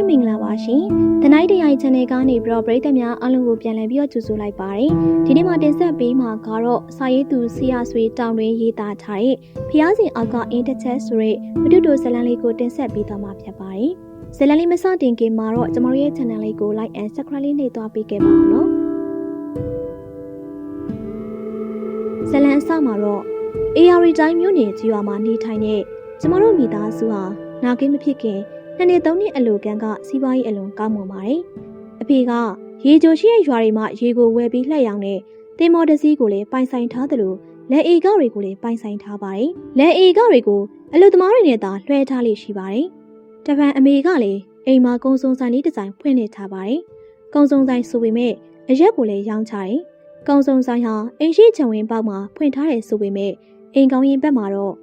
ပဲမင်္ဂလာပါရှင်။ The Night Day Channel ကနေပြီးတော့ပရိသတ်များအားလုံးကိုပြန်လည်ပြီးတော့ကြိုဆိုလိုက်ပါတယ်။ဒီနေ့မှာတင်ဆက်ပေးမှာကတော့စာရေးသူဆရာဆွေတောင်တွင်ရေးသားထားတဲ့ဖျားစဉ်အောက်ကအင်းတစ်ချက်ဆိုတဲ့မတူတူဇလန်လေးကိုတင်ဆက်ပေးသွားမှာဖြစ်ပါတယ်။ဇလန်လေးမစတင်ခင်မှာတော့ကျွန်တော်ရဲ့ channel လေးကို like and subscribe လေးနှိပ်သွားပေးခဲ့ပါအောင်နော်။ဇလန်အစမှာတော့ AR တိုင်းမြို့နယ်ကြီးရွာမှာနေထိုင်တဲ့ကျမတို့မိသားစုဟာနာကင်းမဖြစ်ခင် နှစ်နှစ်သုံးနှစ်အလိုကန်ကစီးပွားရေးအလွန်ကောင်းမွန်ပါတယ်။အဖေကရေကြိုရှိတဲ့ရွာတွေမှာရေကိုဝယ်ပြီးလှည့်ရောင်းတဲ့တင်မော်တစည်းကိုလည်းပိုင်ဆိုင်ထားသလိုလက်အေကတွေကိုလည်းပိုင်ဆိုင်ထားပါတယ်။လက်အေကတွေကိုအလုသမားတွေနဲ့သာလွှဲထားလိရှိပါတယ်။တပံအမေကလည်းအိမ်မှာကုံစုံဆိုင်လေးတစ်ဆိုင်ဖွင့်နေထားပါတယ်။ကုံစုံဆိုင်ဆိုပေမဲ့အရက်ကိုလည်းရောင်းချတယ်။ကုံစုံဆိုင်ဟာအိမ်ရှိချံဝင်ပေါက်မှာဖွင့်ထားတယ်ဆိုပေမဲ့အိမ်ကောင်းရင်ဘက်မှာတော့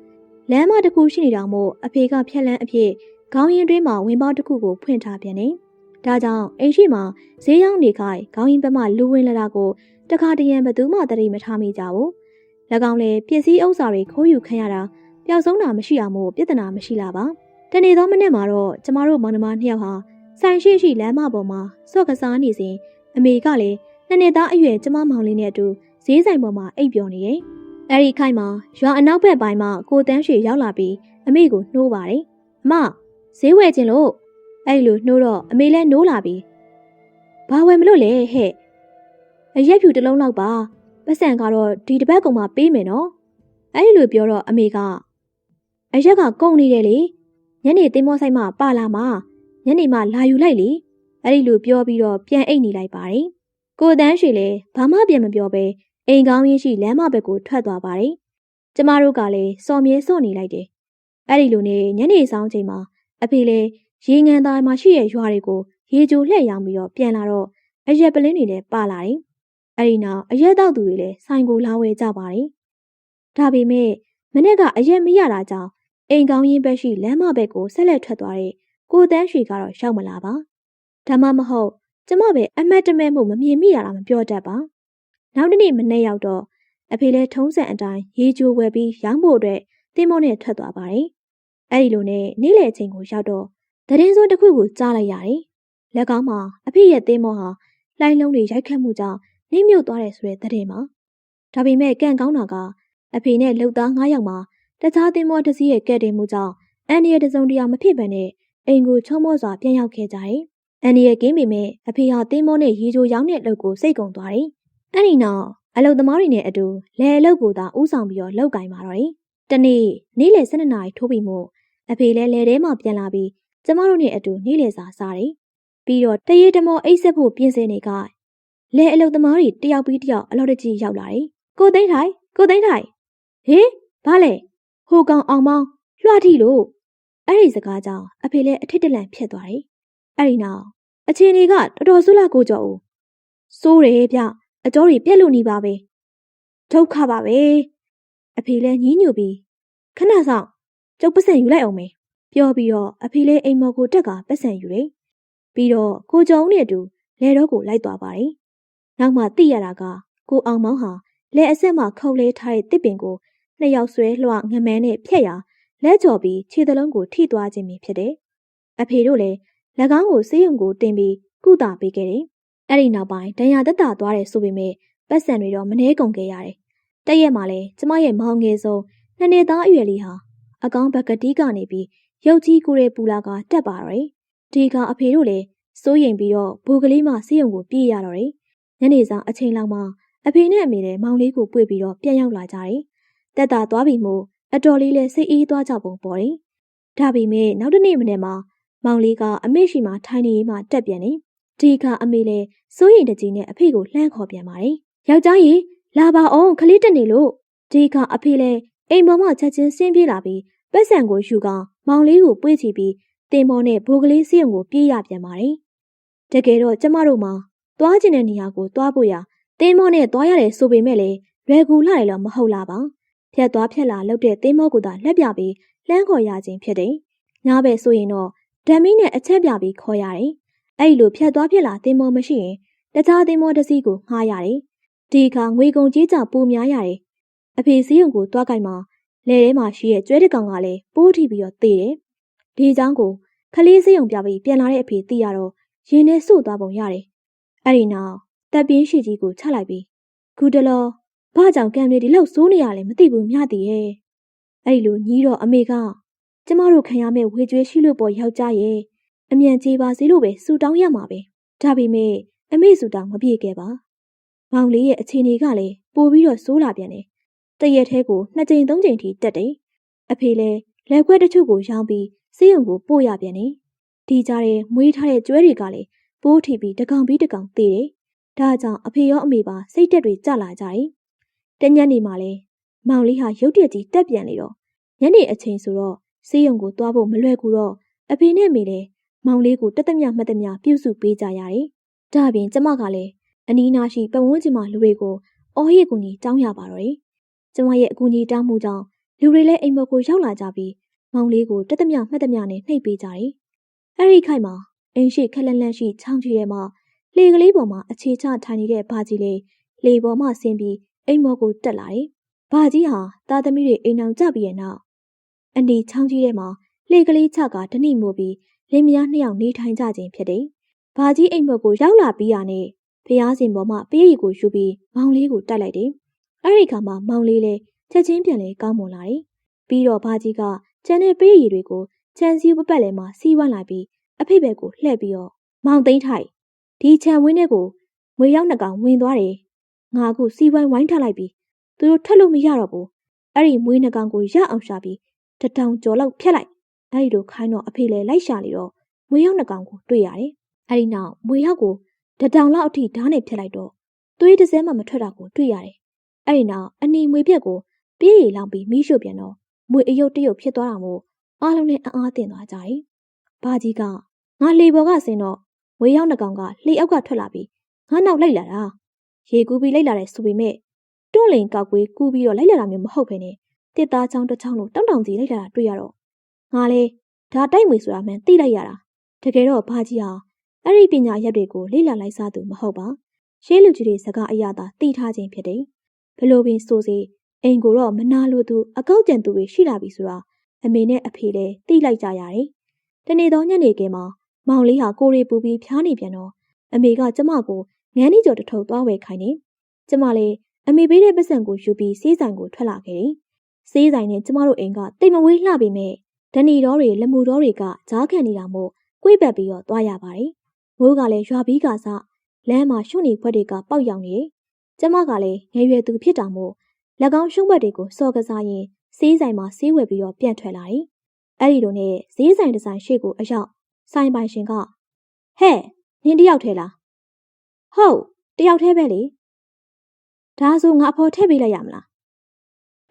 လမ်းမတစ်ခုရှိနေတာမို့အဖေကဖြက်လန်းအဖြစ် ခေါင်းရင်းတွင်းမှာဝင်ပေါက်တစ်ခုကိုဖွင့်ထားပြန်တယ်။ဒါကြောင့်အိမ်ရှိမှာဈေးရောက်နေခိုင်ခေါင်းရင်းဘက်မှလူဝင်လာတာကိုတခါတရံဘသူမှတတိမထားမိကြဘူး။၎င်းလည်းပစ္စည်းဥစ္စာတွေခိုးယူခံရတာပျောက်ဆုံးတာမရှိအောင်မို့ပြဿနာမရှိလာပါ။တနေ့သောမနေ့မှာတော့ကျမတို့မောင်နှမနှစ်ယောက်ဟာဆိုင်ရှိရှိလမ်းမပေါ်မှာစော့ကစားနေစဉ်အမေကလည်းနှစ်နှစ်သားအရွယ်ကျမမောင်လေးနဲ့အတူဈေးဆိုင်ပေါ်မှာအိပ်ပျော်နေတယ်။အဲဒီခိုင်မှာရွာအနောက်ဘက်ပိုင်းမှာကိုတန်းရွှေရောက်လာပြီးအမေကိုနှိုးပါတယ်။အမ ဈေးဝယ်ခြင်းလို့အဲ့လိုနှိုးတော့အမေလည်းနိုးလာပြီဘာဝယ်မလို့လဲဟဲ့အရက်ဖြူတစ်လုံးလောက်ပါပတ်စံကတော့ဒီတစ်ပတ်ကုန်မှပေးမယ်နော်အဲ့လိုပြောတော့အမေကအရက်ကကုန်နေတယ်လေညနေတင်းမောဆိုင်မှပါလာမှာညနေမှလာယူလိုက်လေအဲ့ဒီလိုပြောပြီးတော့ပြန်အိတ်နေလိုက်ပါတယ်ကိုတန်းရွှေလည်းဘာမှပြန်မပြောပဲအိမ်ကောင်းရင်းရှိလမ်းမဘက်ကိုထွက်သွားပါတယ်ကျမတို့ကလည်းစော်မြဲစော့နေလိုက်တယ်အဲ့ဒီလိုနဲ့ညနေဆောင်ချိန်မှာ အဖေလည်းရေငန်သားမှာရှိတဲ့ရွာတွေကိုရေကြိုလှည့်ရောင်းပြီးတော့ပြန်လာတော့အရက်ပလင်းတွေလည်းပါလာတယ်။အဲဒီနောက်အရက်တောက်သူတွေလည်းဆိုင်ကိုလာဝယ်ကြပါတယ်။ဒါပေမဲ့မနေ့ကအရက်မရတာကြောင့်အိမ်ကောင်းရင်းဘက်ရှိလမ်းမဘက်ကိုဆက်လက်ထွက်သွားတဲ့ကိုတန်းရွှေကတော့ရောက်မလာပါ။ဒါမှမဟုတ်ကျမပဲအမတ်တမဲမှုမမြင်မိရတာမပြောတတ်ပါ။နောက်တစ်နေ့မနေ့ရောက်တော့အဖေလည်းထုံးစံအတိုင်းရေကြိုဝယ်ပြီးရောင်းဖို့အတွက်တင်းမောနဲ့ထွက်သွားပါတယ်။ အဲဒီလိုနဲ့နေ့လယ်ချိန်ကိုရောက်တော့တရင်စိုးတစ်ခုကိုကြားလိုက်ရတယ်။လက်ကောင်းမှာအဖေရဲ့တင်းမောဟာလှိုင်းလုံးတွေရိုက်ခတ်မှုကြောင့်နှိမ့်မြုပ်သွားတယ်ဆိုတဲ့သတင်းမှာဒါပေမဲ့ကံကောင်းတာကအဖေနဲ့လှုပ်သား9ယောက်မှာတခြားတင်းမောတစ်စီးရဲ့ကဲ့တင်မှုကြောင့်အန်ဒီရဲ့တစုံတရာမဖြစ်ဘဲနဲ့အိမ်ကိုချုံမောစွာပြန်ရောက်ခဲ့ကြတယ်။အန်ဒီရဲ့ကင်းပေမဲ့အဖေဟာတင်းမောနဲ့ရေချိုရောင်းတဲ့အလုပ်ကိုစိတ်ကုန်သွားတယ်။အဲ့ဒီနောက်အလုပ်သမားတွေနဲ့အတူလဲအလုပ်ကိုသာဥဆောင်ပြီးတော့လောက်ကင်ပါတော့တယ်။တနေ့နေ့လယ်12နာရီထိုးပြီးမှ အဖေလည်းလဲထဲမှာပြန်လာပြီးကျမတို့နဲ့အတူနေ့လယ်စာစားတယ်။ပြီးတော့တရေတမောအိတ်ဆက်ဖို့ပြင်ဆင်နေကလဲအလုပ်သမားတွေတယောက်ပြီးတယောက်အလောက်တကြီးရောက်လာတယ်။ကိုသိန်းထိုင်ကိုသိန်းထိုင်ဟေးဘာလဲဟိုကောင်အောင်မောင်းလွှတ်ထီလို့အဲ့ဒီစကားကြောင့်အဖေလည်းအထစ်တလန့်ဖြစ်သွားတယ်။အဲ့ဒီနောက်အချင်းတွေကတော်တော်ဆိုးလာကိုကြောဦးစိုးတယ်ဗျအကျော်တွေပြက်လို့နေပါပဲဒုက္ခပါပဲအဖေလည်းညင်းညူပြီးခဏဆောင် ကျုပ်ပတ်စံယူလိုက်အောင်မေပြောပြီးတော့အဖေလေးအိမ်မော်ကိုတက်ကပတ်စံယူတယ်။ပြီးတော့ကိုကျောင်းနဲ့အတူလဲတော့ကိုလိုက်သွားပါတယ်။နောက်မှသိရတာကကိုအောင်မောင်းဟာလဲအဆက်မှခုတ်လဲထားတဲ့တစ်ပင်ကိုနှစ်ယောက်ဆွဲလွှငမန်းနဲ့ဖြက်ရလက်ကြော်ပြီးခြေသလုံးကိုထိသွားခြင်းဖြစ်တယ်။အဖေတို့လည်း၎င်းကိုစေးရုံကိုတင်ပြီးကုသပေးခဲ့တယ်။အဲ့ဒီနောက်ပိုင်းဒဏ်ရာသက်သာသွားတယ်ဆိုပေမဲ့ပတ်စံတွေတော့မနှဲကုန်ခဲ့ရတယ်။တရက်မှလည်းကျမရဲ့မောင်ငယ်ဆုံးနှစ်နှစ်သားအရွယ်လေးဟာ အကောင်ဘက်ကတိကနေပြီးရုပ်ကြီးကိုရဲပူလာကတက်ပါတော့တယ်။ဒီကအဖေတို့လည်းစိုးရင်ပြီးတော့ဘူကလေးမှစေးရုံကိုပြေးရတော့တယ်။ညနေစာအချိန်လောက်မှအဖေနဲ့အမေလည်းမောင်လေးကိုပွေပြီးတော့ပြန်ရောက်လာကြတယ်။တက်တာသွားပြီမို့အတော်လေးလည်းစိတ်အေးသွားကြပုံပေါ်တယ်။ဒါပေမဲ့နောက်တစ်နေ့မနေ့မှာမောင်လေးကအမေရှိမှထိုင်နေမှတက်ပြန်တယ်။ဒီကအမေလည်းစိုးရင်တကြီးနဲ့အဖေကိုလှမ်းခေါ်ပြန်ပါတယ်။ယောက်ျားကြီးလာပါအောင်ခလေးတက်နေလို့ဒီကအဖေလည်းအိမ်ပေါ်မှာချက်ချင်းဆင်းပြေးလာပြီး ပက်ဆံကိုယူကောင်မောင်လေးကိုပွေ့ချပြီးတင်မောနဲ့ဘိုးကလေးစီးရုံကိုပြေးရပြန်ပါတယ်။တကယ်တော့ကျမတို့မှာသွားကျင်တဲ့နေရာကိုသွားဖို့ရတင်မောနဲ့သွားရတယ်ဆိုပေမဲ့လည်းလွယ်ကူလာတယ်လို့မဟုတ်လားပါ။ဖြတ်သွားဖြတ်လာလုပ်တဲ့တင်မောကိုသာလက်ပြပြီးလှမ်းခေါ်ရခြင်းဖြစ်တယ်။ညားပဲဆိုရင်တော့ဓမီနဲ့အချက်ပြပြီးခေါ်ရတယ်။အဲ့လိုဖြတ်သွားဖြတ်လာတင်မောမရှိရင်တခြားတင်မောတစ်စီးကိုငှားရတယ်။ဒီအခါငွေကုန်ကြေးကြပိုများရတယ်။အဖေစည်းရုံကိုတွားကြိုက်မှာ လယ်ထဲမှာရှိတဲ့ကျွဲတကောင်ကလည်းပိုးထိပြီးတော့သေတယ်။ဒီအကြောင်းကိုခလေးစေးုံပြပြီးပြန်လာတဲ့အဖေသိရတော့ရင်ထဲစို့သွားပုံရတယ်။အဲ့ဒီနောက်တပ်ပြင်းရှိကြီးကိုချလိုက်ပြီးဂူတလောဘာကြောင့်ကံတွေဒီလောက်စိုးနေရလဲမသိဘူးမြတည်ရဲ့။အဲ့ဒီလိုညီးတော့အမေကကျမတို့ခံရမယ့်ဝေကျွေးရှိလို့ပေါ်ယောက်ျားရဲ့အမြန်ကြေးပါစေလို့ပဲစူတောင်းရမှာပဲ။ဒါပေမဲ့အမေစူတောင်းမပြေခဲ့ပါ။မောင်လေးရဲ့အခြေအနေကလည်းပိုပြီးတော့စိုးလာပြန်တယ် တရက်သေးကိုနှစ်ကြိမ်သုံးကြိမ်ထိတက်တယ်။အဖေလည်းလက်ခွဲတချို့ကိုရောင်းပြီးစေးရုံကိုပို့ရပြန်တယ်။ဒီကြားထဲမွေးထားတဲ့ကျွဲတွေကလည်းပိုးထိပြီးတကောင်ပြီးတကောင်သေးတယ်။ဒါကြောင့်အဖေရောအမေပါစိတ်တက်တွေကျလာကြတယ်။တညနေမှလည်းမောင်လေးဟာရုတ်တရက်ကြီးတက်ပြန်လေတော့ညနေအချိန်ဆိုတော့စေးရုံကိုသွားဖို့မလွယ်ကူတော့အဖေနဲ့မေလည်းမောင်လေးကိုတက်တက်မြမှတ်တက်မြပြုစုပေးကြရတယ်။ဒါအပြင်ကျမကလည်းအနီးနားရှိပတ်ဝန်းကျင်မှာလူတွေကိုအော်ဟစ်ကူညီတောင်းရပါတော့တယ်။ ကျမရဲ့အကူအညီတောင်းမှုကြောင့်လူတွေလည်းအိမ်မော်ကိုရောက်လာကြပြီးမောင်လေးကိုတက်တက်မြမှတ်တက်မြနဲ့နှိပ်ပေးကြတယ်။အဲ့ဒီခိုက်မှာအင်းရှိခက်လန့်လန့်ရှိချောင်းကြီးထဲမှာလေကလေးပေါ်မှာအခြေချထိုင်နေတဲ့ဘာကြီးလေးလေပေါ်မှာဆင်းပြီးအိမ်မော်ကိုတက်လာတယ်။ဘာကြီးဟာသားသမီးတွေအိမ်အောင်ကြပြီးရဲ့နောက်အန်ဒီချောင်းကြီးထဲမှာလေကလေးချကဓနိမို့ပြီးလင်းမယားနှစ်ယောက်နေထိုင်ကြခြင်းဖြစ်တယ်။ဘာကြီးအိမ်မော်ကိုရောက်လာပြီးရနဲ့ဖျားစင်ပေါ်မှာပေးရီကိုယူပြီးမောင်လေးကိုတိုက်လိုက်တယ်။ အဲ့ဒီခါမှာမောင်လေးလည်းချက်ချင်းပြန်လဲကောင်းမွန်လာတယ်။ပြီးတော့ဘာကြီးကကျန်တဲ့ပေးရီတွေကိုချန်စီပပတ်လဲမှာစီးဝမ်းလာပြီးအဖေဘက်ကိုလှည့်ပြီးတော့မောင်သိန်းထိုက်ဒီခြံဝင်းထဲကိုငွေရောက်နှကောင်ဝင်သွားတယ်။ငါအခုစီးဝိုင်းဝိုင်းထားလိုက်ပြီးသူတို့ထွက်လို့မရတော့ဘူး။အဲ့ဒီမွေးနှကောင်ကိုရအောင်ရှာပြီးတထောင်ကျော်လောက်ဖြတ်လိုက်။အဲ့ဒီလိုခိုင်းတော့အဖေလည်းလိုက်ရှာနေတော့မွေးရောက်နှကောင်ကိုတွေ့ရတယ်။အဲ့ဒီနောက်မွေရောက်ကိုတထောင်လောက်အထိဓာတ်နဲ့ဖြတ်လိုက်တော့သွေးတစ်စဲမှမထွက်တာကိုတွေ့ရတယ်။ အဲ့ဒီနောက်အနီမွေပြက်ကိုပြေးရီလောင်ပြီးမိရှို့ပြန်တော့မွေအယုတ်တရုတ်ဖြစ်သွားတာမို့အားလုံးနဲ့အံ့အားသင့်သွားကြတယ်။ဘာကြီးကငါလေပေါ်ကဆင်းတော့ဝေရောက်နှကောင်ကလှေအောက်ကထွက်လာပြီးငါနောက်လိုက်လာတာရေကူးပြီးလိုက်လာတဲ့ဆိုပေမဲ့တွန့်လင်ကောက်ကွေးကူးပြီးတော့လိုက်လာတာမျိုးမဟုတ်ဘဲနဲ့တစ်သားချောင်းတစ်ချောင်းလို့တောင်းတောင်ကြီးလိုက်လာတာတွေ့ရတော့ငါလေဒါတိုက်မွေဆိုတာမှန်သိလိုက်ရတာတကယ်တော့ဘာကြီးဟာအဲ့ဒီပညာရက်တွေကိုလေ့လာလိုက်စားသူမဟုတ်ပါရှေးလူကြီးတွေစကားအရသာသိထားခြင်းဖြစ်တယ် ဘလို့ပင်ဆိုစီအိမ်ကိုတော့မနာလိုသူအကောက်ကျန်သူတွေရှိလာပြီဆိုတာအမေနဲ့အဖေလည်းသိလိုက်ကြရတယ်တနေ့သောညနေခင်းမှာမောင်လေးဟာကိုရီပူပြီးဖျားနေပြန်တော့အမေကကျမကိုငန်းနီကျော်တထုပ်သွားဝယ်ခိုင်းနေကျမလည်းအမေပေးတဲ့ပတ်စံကိုယူပြီးစေးဆိုင်ကိုထွက်လာခဲ့တယ်စေးဆိုင်နဲ့ကျမတို့အိမ်ကတိတ်မဝေးလှပေမဲ့ဒဏီတော်တွေလက်မှုတော်တွေကကြားခံနေတာမို့ကွေ့ပတ်ပြီးတော့သွားရပါတယ်မိုးကလည်းရွာပြီးကစားလမ်းမှာရှုံနေခွက်တွေကပေါက်ရောက်နေ ကျမကလည်းငယ်ရွယ်သူဖြစ်တာမို့လက်ကောင်းရှုံးဘက်တွေကိုစော်ကစားရင်စေးဆိုင်မှာစေးဝယ်ပြီးတော့ပြန်ထွက်လာတယ်အဲ့ဒီလိုနဲ့ဈေးဆိုင်ဒီဇိုင်းရှေ့ကိုအရောက်ဆိုင်ပိုင်ရှင်ကဟဲ့နင်းတယောက်ထဲလားဟုတ်တယောက်ထဲပဲလေဒါဆိုငါအဖော်ထည့်ပေးလိုက်ရမလား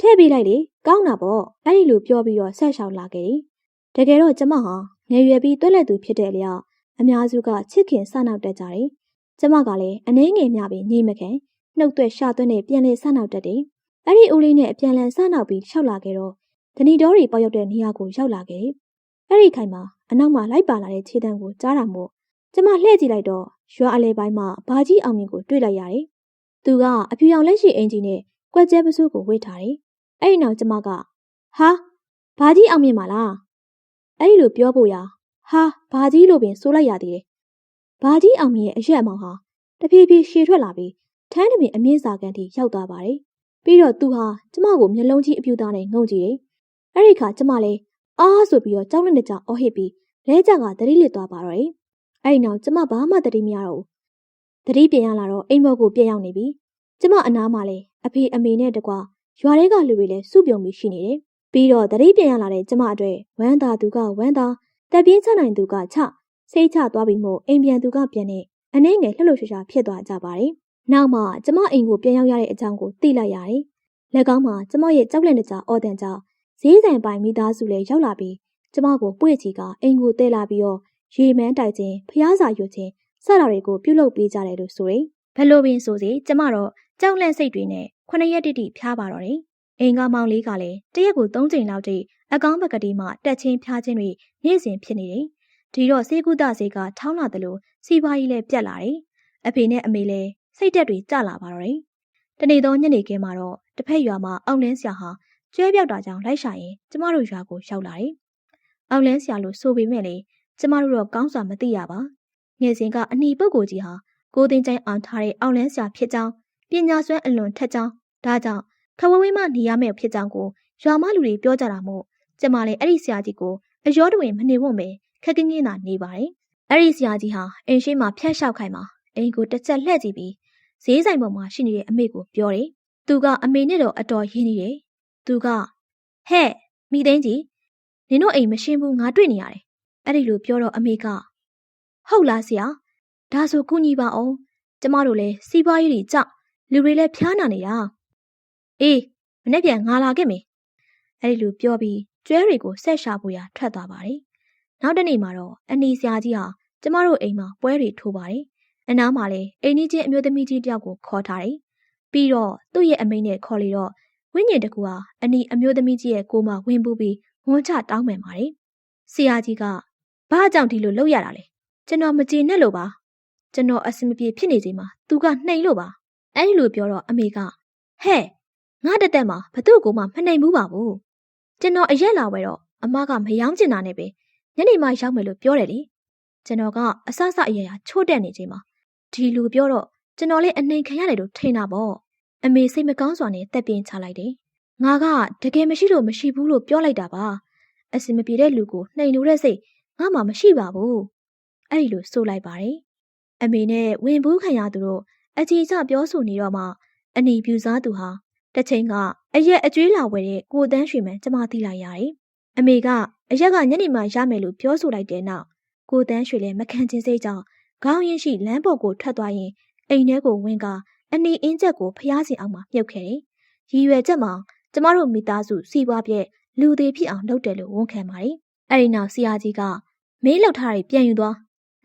ထည့်ပေးလိုက်လေကောင်းတာပေါ့အဲ့ဒီလိုပြောပြီးတော့ဆက်ရှောင်လာခဲ့တယ်တကယ်တော့ကျမဟာငယ်ရွယ်ပြီးတွက်လက်သူဖြစ်တဲ့လျောက်အများစုကချစ်ခင်စနောက်တက်ကြတယ်ကျမကလည်းအနှင်းငယ်မြပြီးညိမခင် နှုတ်သွက်ရှာသွက်နဲ့ပြန်လဲစနောက်တက်တယ်အဲ့ဒီဦးလေးနဲ့အပြန်လန်စနောက်ပြီးရှောက်လာခဲ့တော့ဓနီတော်တွေပေါက်ရောက်တဲ့နေရာကိုရောက်လာခဲ့တယ်အဲ့ဒီခိုင်မှာအနောက်မှာလိုက်ပါလာတဲ့ခြေတံကိုကြားတာမို့ကျမလှည့်ကြည့်လိုက်တော့ရွာအလဲပိုင်းမှာဘာကြီးအောင်မြင့်ကိုတွေ့လိုက်ရတယ်။သူကအဖြူရောင်လက်ရှိအင်ဂျီနဲ့ကွက်ကျဲပစိုးကိုဝတ်ထားတယ်။အဲ့ဒီနောက်ကျမကဟာဘာကြီးအောင်မြင့်ပါလား။အဲ့ဒီလိုပြောဖို့ရာဟာဘာကြီးလို့ပင်ဆိုလိုက်ရသေးတယ်။ဘာကြီးအောင်မြင့်ရဲ့အရက်အမောင်ဟာတဖြည်းဖြည်းရှည်ထွက်လာပြီး ထန်းတပင်အမြင့်စာကန်ထိရောက်သွားပါတယ်။ပြီးတော့သူဟာကျမကိုမျက်လုံးကြီးအပြူသားနဲ့ငုံကြည့်တယ်။အဲ့ဒီခါကျမလည်းအားဆိုပြီးတော့ကြောက်လက်နဲ့ကြောက်အော်ဟစ်ပြီးလဲကြကသတိလစ်သွားပါတော့တယ်။အဲ့ဒီနောက်ကျမဘာမှသတိမရတော့ဘူး။သတိပြန်ရလာတော့အိမ်မော်ကိုပြန်ရောက်နေပြီ။ကျမအနားမှာလည်းအဖေအမေနဲ့တကွာရွာထဲကလူတွေလည်းစုပြုံပြီးရှိနေတယ်။ပြီးတော့သတိပြန်ရလာတဲ့ကျမအတွက်ဝမ်းသာသူကဝမ်းသာတက်ပြင်းချနိုင်သူကချစိတ်ချသွားပြီးမို့အိမ်ပြန်သူကပြန်နေအနှဲငယ်လှလှရှာရှာဖြစ်သွားကြပါတယ်။ နောက်မှကျမအိမ်ကိုပြန်ရောက်ရတဲ့အကြောင်းကိုသိလိုက်ရတယ်။လက်ကောင်းမှာကျမရဲ့ကြောက်လက်တကြားအော်တန်ကြောင့်ဈေးဆိုင်ပိုင်မိသားစုလည်းရောက်လာပြီးကျမကိုပွေ့ချီကအိမ်ကိုတဲလာပြီးတော့ရေမန်းတိုက်ခြင်းဖျားစာရွတ်ခြင်းစတာတွေကိုပြုလုပ်ပေးကြတယ်လို့ဆိုရင်ဘလို့ပင်ဆိုစီကျမတော့ကြောက်လန့်စိတ်တွေနဲ့ခုနှစ်ရက်တိတိဖျားပါတော့တယ်။အိမ်ကမောင်လေးကလည်းတရက်ကို၃ချိန်လောက်တိအကောင်းပကတိမှတက်ချင်းဖျားခြင်းတွေနေ့စဉ်ဖြစ်နေတယ်။ဒီတော့စေကုသစေကထောင်းလာတယ်လို့စီပွားကြီးလည်းပြတ်လာတယ်။အဖေနဲ့အမေလည်း စိတ်တက်တွေကျလာပါတော့တယ်။တနေ့သောညနေခင်းမှာတော့တစ်ဖက်ရွာမှာအောင်လင်းဆရာဟာကျွဲပြောက်တာကြောင့်လိုက်ရှာရင်ကျမတို့ရွာကိုရောက်လာတယ်။အောင်လင်းဆရာလို့ဆိုပေမဲ့လေကျမတို့တော့ကောင်းစွာမသိရပါငယ်စဉ်ကအနီပုဂ္ဂိုလ်ကြီးဟာကိုသိန်းချိုင်းအောင်ထားတဲ့အောင်လန်းဆရာဖြစ်ကြောင်းပညာစွမ်းအလွန်ထက်ကြောင်းဒါကြောင့်ခဝဝေးမနေရမယ့်ဖြစ်ကြောင်းကိုရွာမလူတွေပြောကြတာမို့ကျမလည်းအဲ့ဒီဆရာကြီးကိုအရောတွင်မနေဝံ့ပဲခက်ကင်းကင်းသာနေပါတယ်အဲ့ဒီဆရာကြီးဟာအိမ်ရှိမှာဖျက်လျှောက်ခိုင်းမှာအိမ်ကိုတစ်ချက်လှည့်ကြည့်ပြီး ဈေးဆိုင်ပေါ်မှာရှိနေတဲ့အမေကိုပြောတယ်သူကအမေနဲ့တော့အတော်ရင်းနေတယ်သူကဟဲ့မိသိန်းကြီးနင်တို့အိမ်မရှင်းဘူးငါတွေ့နေရတယ်အဲ့ဒီလိုပြောတော့အမေကဟုတ်လားဆရာဒါဆိုကုညီပါအောင်ကျမတို့လည်းစီးပွားရေးတွေကြလူတွေလည်းဖျားနာနေတာအေးမနေ့ပြန်ငါလာခဲ့မယ်အဲ့ဒီလိုပြောပြီးကျွဲတွေကိုဆက်ရှာဖို့ရထွက်သွားပါတယ်နောက်တစ်နေ့မှာတော့အနီဆရာကြီးဟာကျမတို့အိမ်မှာပွဲတွေထိုးပါတယ် အနားမှာလည်းအိမ်ကြီးချင်းအမျိုးသမီးကြီးတယောက်ကိုခေါ်ထားတယ်ပြီးတော့သူ့ရဲ့အမိနဲ့ခေါ်လေတော့ဝိညာဉ်တကူဟာအနီအမျိုးသမီးကြီးရဲ့ကိုယ်မှာဝင်ပူးပြီးဝန်ချတောင်းပန်ပါတယ်ဆရာကြီးကဘာကြောင့်ဒီလိုလုပ်ရတာလဲကျွန်တော်မကြည်နဲ့လို့ပါကျွန်တော်အဆင်မပြေဖြစ်နေချိန်မှာသူကနှိမ်လို့ပါအဲ့ဒီလိုပြောတော့အမေကဟဲ့ငါတက်တက်မှာဘသူ့ကိုမှမနှိမ်ဘူးပါဘူးကျွန်တော်အရက်လာဝဲတော့အမကမယောင်းကျင်တာနဲ့ပဲညနေမှရောက်မယ်လို့ပြောတယ်လေကျွန်တော်ကအဆအဆအရရချို့တက်နေချိန်မှာ ဒီလိုပြောတော့ကျွန်တော်လည်းအနှိမ်ခံရတယ်လို့ထင်တာပေါ့အမေစိတ်မကောင်းစွာနဲ့တက်ပြင်းချလိုက်တယ်ငါကတကယ်မရှိလို့မရှိဘူးလို့ပြောလိုက်တာပါအစင်မပြေတဲ့လူကိုနှိမ်လို့တဲ့စိတ်ငါမှမရှိပါဘူးအဲ့ဒီလိုဆိုလိုက်ပါတယ်အမေနဲ့ဝင်ဘူးခံရသူတို့အကြည်ကျပြောဆိုနေတော့မှအနီပြူစားသူဟာတစ်ချိန်ကအရက်အကျွေးလာဝယ်တဲ့ကိုတန်းရွှေမှန်ကျမသိလိုက်ရတယ်အမေကအရက်ကညနေမှရမယ်လို့ပြောဆိုလိုက်တဲ့နောက်ကိုတန်းရွှေလည်းမခံချင်စိတ်ကြောင့် ခေါင်းရင်းရှိလမ်းပေါ်ကိုထွက်သွားရင်အိမ်ထဲကိုဝင်ကအနီအင်းချက်ကိုဖျားစင်အောင်မှမြုပ်ခဲ့တယ်ရည်ရွယ်ချက်မှာကျမတို့မိသားစုစီးပွားပြက်လူသေးဖြစ်အောင်လုပ်တယ်လို့ဝန်ခံပါတယ်။အဲဒီနောက်ဆရာကြီးကမင်းလောက်ထားတွေပြန်ယူသွား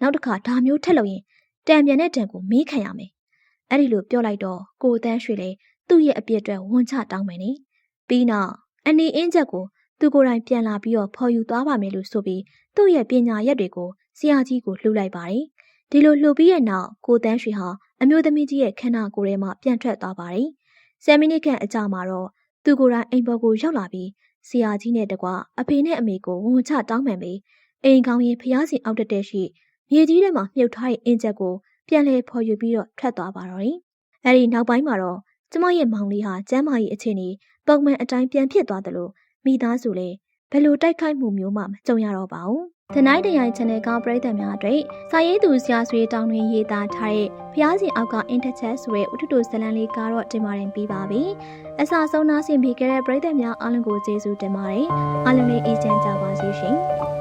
နောက်တစ်ခါဒါမျိုးထက်လို့ရင်တံပြန်တဲ့တံကိုမင်းခံရမယ်။အဲဒီလိုပြောလိုက်တော့ကိုတန်းရွှေလည်းသူ့ရဲ့အပြစ်အတွက်ဝန်ချတောင်းမယ်နေ။ပြီးနောက်အနီအင်းချက်ကိုသူကိုယ်တိုင်ပြန်လာပြီးတော့ဖော်ယူသွားပါမယ်လို့ဆိုပြီးသူ့ရဲ့ပညာရက်တွေကိုဆရာကြီးကိုလှူလိုက်ပါတယ်။ ဒီလိုလှူပြီးရဲ့နောက်ကိုတန်းရွှေဟာအမျိုးသမီးကြီးရဲ့ခန္ဓာကိုယ်ထဲမှာပြန်ထွက်သွားပါတယ်။ဆယ်မိနစ်ခန့်အကြာမှာတော့သူကိုယ်တိုင်အိမ်ပေါ်ကိုရောက်လာပြီးဆရာကြီးနဲ့တကွအဖေနဲ့အမေကိုဝန်ချတောင်းပန်ပြီးအိမ်ကောင်းရင်ဖျားစီအောက်တက်တဲ့ရှိမြေကြီးထဲမှာမြုပ်ထားတဲ့အင်းချက်ကိုပြန်လဲဖော်ယူပြီးတော့ထွက်သွားပါတော့တယ်။အဲဒီနောက်ပိုင်းမှာတော့ကျမရဲ့မောင်လေးဟာကျမ်းမာရေးအခြေအနေပုံမှန်အတိုင်းပြန်ဖြစ်သွားတယ်လို့မိသားစုလည်းဘယ်လိုတိုက်ခိုက်မှုမျိုးမှမကြုံရတော့ပါဘူး။ The Night Day Channel ကပရိသတ်များအတွက်စာရေးသူဆရာဆွေတောင်းတွင်ရေးသားထားတဲ့ဖျားစီအောက်က Interchat ဆိုတဲ့ဥထုတူဇလန်လေးကတော့တင်ပါတယ်ပြီးပါပြီ။အစာဆုံးနာဆင်ပေးခဲ့တဲ့ပရိသတ်များအားလုံးကိုကျေးဇူးတင်ပါတယ်။အားလုံးလေးအေးချမ်းကြပါစေရှင်။